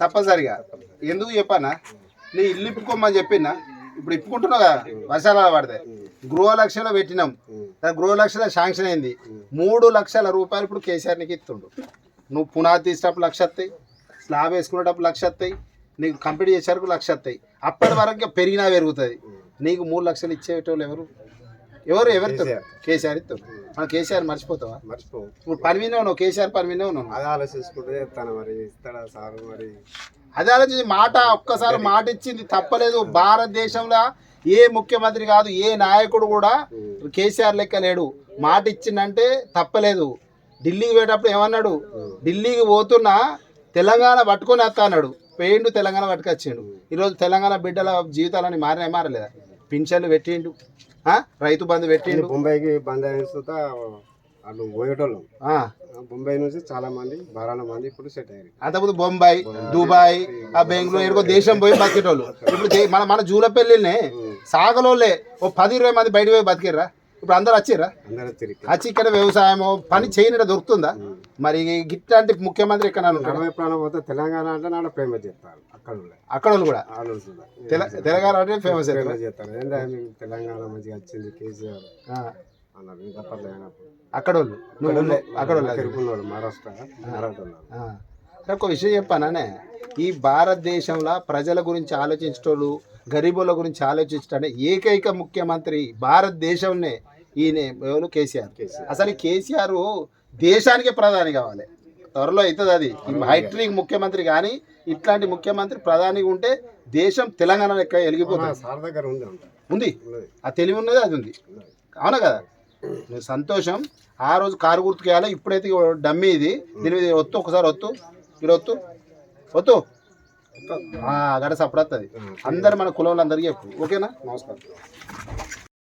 తప్పనిసరిగా. ఎందుకు చెప్పానా? నీ ఇల్లు ఇప్పుకోమని చెప్పినా ఇప్పుడు ఇప్పుకుంటున్నావు కదా వర్షాలు పడితే గృహలక్ష్యంలో పెట్టినాం. దాని గృహలక్ష్యంలో శాంక్షన్ అయింది. మూడు లక్షల రూపాయలు ఇప్పుడు కేసీఆర్ నీకు ఇస్తుండు. నువ్వు పునాది తీసేటప్పుడు లక్ష వస్తాయి స్లాబ్ వేసుకునేటప్పుడు లక్ష వస్తాయి నీకు కంప్లీట్ చేసేవరకు లక్ష వస్తాయి. అప్పటి వరకు పెరిగినా పెరుగుతుంది. నీకు మూడు లక్షలు ఇచ్చేటోళ్ళు ఎవరు? ఎవరు ఎవరితో? కేసీఆర్. ఇస్తావు మన కేసీఆర్ మర్చిపోతావా? మర్చిపో ఇప్పుడు పని మీదే ఉన్నావు కేసీఆర్ పని మీదే ఉన్నావు. అది ఆలోచించుకుంటే చెప్తాను మరి ఇస్తాడా సారు మరి? అదే ఆలోచించి మాట ఒక్కసారి మాట ఇచ్చింది తప్పలేదు. భారతదేశంలో ఏ ముఖ్యమంత్రి కాదు ఏ నాయకుడు కూడా కేసీఆర్ లెక్క లేడు. మాట ఇచ్చిందంటే తప్పలేదు. ఢిల్లీకి పోయేటప్పుడు ఏమన్నాడు? ఢిల్లీకి పోతున్నా తెలంగాణ పట్టుకొని వస్తా అన్నాడు. పోయిండు తెలంగాణ పట్టుకొచ్చిండు. ఈరోజు తెలంగాణ బిడ్డల జీవితాలని మారినా మారలేదా? పింఛన్లు పెట్టిండు? రైతు బంధు పెట్టిండు. బొంబాయికి బంద్ అయిన వాళ్ళు పోయేటోళ్ళం. బొంబాయి నుంచి చాలా మంది బారాన మంది ఇప్పుడు సెట్ అయ్యారు. అంతకుముందు బొంబాయి దుబాయ్ ఆ బెంగళూరు దేశం పోయి బతికేటోళ్ళు. ఇప్పుడు మన మన జూలపల్లినే సాగలోళ్ళే ఓ పది ఇరవై మంది బయట పోయి బతికిర్రా. ఇప్పుడు అందరు తిరిగి. వచ్చి ఇక్కడ వ్యవసాయమో పని చేయనిట దొరుకుతుందా? మరి గిట్లాంటి ముఖ్యమంత్రి ఎక్కడ ప్రాణం పోతే తెలంగాణ అంటే నాడ ప్రేమ చేస్తారు అక్కడ. అక్కడ కూడా? తెలంగాణ అంటే ఫేమస్ చేస్తారు. తెలంగాణ మంచిగా వచ్చింది కేసీఆర్? అక్కడ వాళ్ళు నువ్వు అక్కడ వాళ్ళు. మహారాష్ట్ర ఒక విషయం చెప్పానే ఈ భారతదేశంలో ప్రజల గురించి ఆలోచించేటోళ్ళు గరీబుల గురించి ఆలోచించడం ఏకైక ముఖ్యమంత్రి భారతదేశంనే ఈయన. ఎవరు? కేసీఆర్. అసలు కేసీఆర్ దేశానికే ప్రధాని కావాలి. త్వరలో అవుతుంది అది. హైట్రిక్ ముఖ్యమంత్రి కానీ ఇట్లాంటి ముఖ్యమంత్రి ప్రధానిగా ఉంటే దేశం తెలంగాణ లెక్క వెలిగిపోతుంది ఉంది. ఆ తెలివి ఉన్నది అది ఉంది. అవునా కదా? నువ్వు సంతోషం. ఆ రోజు కారు గుర్తుకేయాలి ఇప్పుడైతే డమ్మీ ఇది. దీని మీద ఒత్తు ఒకసారి ఒత్తు. ఇక్కడ ఒత్తు. ఒత్తు. గడ సప్పుడు వస్తుంది అందరు మన కులంలో అందరికీ చెప్పు. ఓకేనా? నమస్కారం.